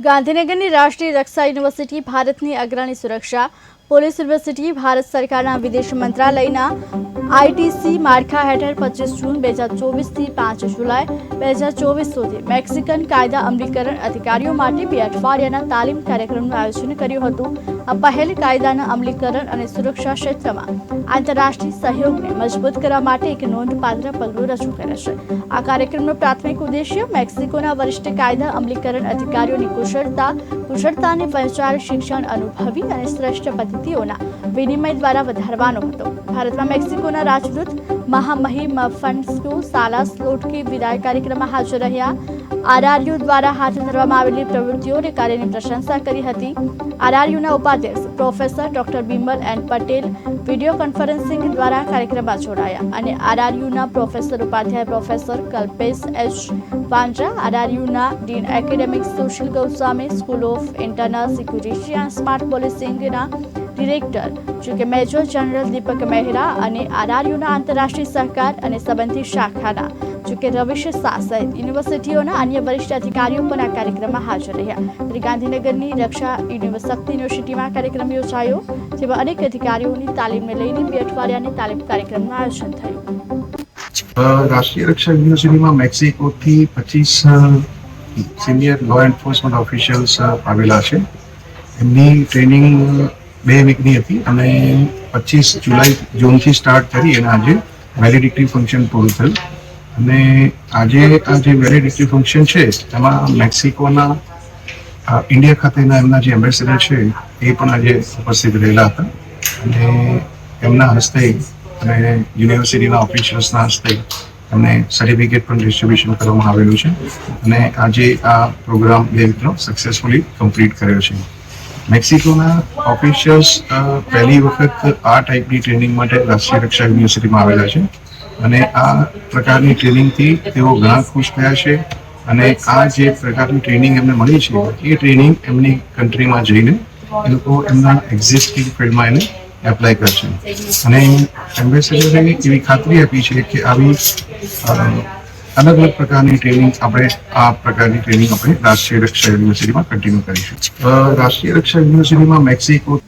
ગાંધીનગરની રાષ્ટ્રીય રક્ષા યુનિવર્સિટી ભારતની અગ્રણી સુરક્ષા પોલીસ યુનિવર્સિટી, ભારત સરકારના વિદેશ મંત્રાલયના આઈટીસી માળખા હેઠળ પચીસ જૂન બે હજાર ચોવીસથી પાંચ જુલાઈ બે હજાર ચોવીસ સુધી મેક્સિકન કાયદા અમલીકરણ અધિકારીઓ માટે બે અઠવાડિયાના તાલીમ કાર્યક્રમનું આયોજન કર્યું હતું. આ પહેલ કાયદાના અમલીકરણ અને સુરક્ષા ક્ષેત્રમાં આંતરરાષ્ટ્રીય સહયોગને મજબૂત કરવા માટે એક નોંધપાત્ર પગલું રજૂ કરે છે. આ કાર્યક્રમનો પ્રાથમિક ઉદ્દેશ્ય મેક્સિકોના વરિષ્ઠ કાયદા અમલીકરણ અધિકારીઓની કુશળતા, કુશળતાને વહેંચાણ શિક્ષણ અનુભવી અને શ્રેષ્ઠ પદ્ધતિઓના વિનિમય દ્વારા વધારવાનો હતો. ભારતમાં મેક્સિકોના રાજદૂત મહામહિમ ફન્સ્કો સાલાસ લોટકે વિદાય કાર્યક્રમમાં હાજર રહ્યા. આરઆરયુ દ્વારા હાથ ધરવામાં આવેલી પ્રવૃત્તિઓ અને કાર્યની પ્રશંસા કરી હતી. આરઆરયુના ઉપાધ્યક્ષ professor doctor Bimal N Patel video conferencing દ્વારા કાર્યક્રમમાં જોડાયા અને આરઆરયુના professor Upadhyay professor Kalpesh H Vanja આરઆરયુના dean academic Sushil Goswami, school of internal security and smart પોલિસિંગના director. જો કે મેજર જનરલ દીપક મહેરા અને આરઆરયુના આંતરરાષ્ટ્રીય સહકાર અને સંબંધિત શાખાના જો કે રવિશ શાહ સહિત યુનિવર્સિટીઓના અન્ય વરિષ્ઠ અધિકારીઓ પણ આ કાર્યક્રમમાં હાજર રહ્યા. ત્યારે ગાંધીનગરની રક્ષા યુનિવર્સિટી યુનિવર્સિટીમાં કાર્યક્રમ યોજાયો, જેમાં અનેક અધિકારીઓની તાલીમને લઈને બે અઠવાડિયાની તાલીમ કાર્યક્રમનું આયોજન થયું. રાષ્ટ્રીય રક્ષા યુનિવર્સિટીમાં મેક્સિકોથી પચીસ સિનિયર લો એન્ફોર્સમેન્ટ ઓફિશિયલ્સ આવેલા છે. એમની ટ્રેનિંગ બે વીકની હતી અને પચીસ જુલાઈ, જૂનથી સ્ટાર્ટ કરી અને આજે વેલિડિટી ફંક્શન પૂરું થયું. અને આજે આ જે વેલિડિટી ફંક્શન છે, એમાં મેક્સિકોના ઇન્ડિયા ખાતેના એમના જે એમ્બેસેડર છે, એ પણ આજે ઉપસ્થિત રહેલા હતા. અને એમના હસ્તે અને યુનિવર્સિટીના ઓફિશિયલ્સના હસ્તે એમને સર્ટિફિકેટ પણ ડિસ્ટ્રીબ્યુશન કરવામાં આવેલું છે. અને આજે આ પ્રોગ્રામ બે મિત્રો સક્સેસફુલી કમ્પ્લીટ કર્યો છે. મેક્સિકોના ઓફિશિયલ્સ પહેલી વખત આ ટાઈપની ટ્રેનિંગ માટે રાષ્ટ્રીય રક્ષા યુનિવર્સિટીમાં આવેલા છે. અને આ પ્રકારની ટ્રેનિંગથી તેઓ ઘણા ખુશ થયા છે. અને આ જે પ્રકારની ટ્રેનિંગ એમને મળી છે, એ ટ્રેનિંગ એમની કન્ટ્રીમાં જઈને એ લોકો એમના એક્ઝિસ્ટિંગ ફિલ્ડમાં એને એપ્લાય કરશે અને એમ્બેસેડરે એવી ખાતરી આપી છે કે આવી અલગ અલગ પ્રકારની ટ્રેનિંગ આપણે આ પ્રકારની ટ્રેનિંગ આપણે રાષ્ટ્રીય રક્ષા યુનિવર્સિટીમાં કન્ટિન્યુ કરીશું. રાષ્ટ્રીય રક્ષા યુનિવર્સિટીમાં મેક્સિકો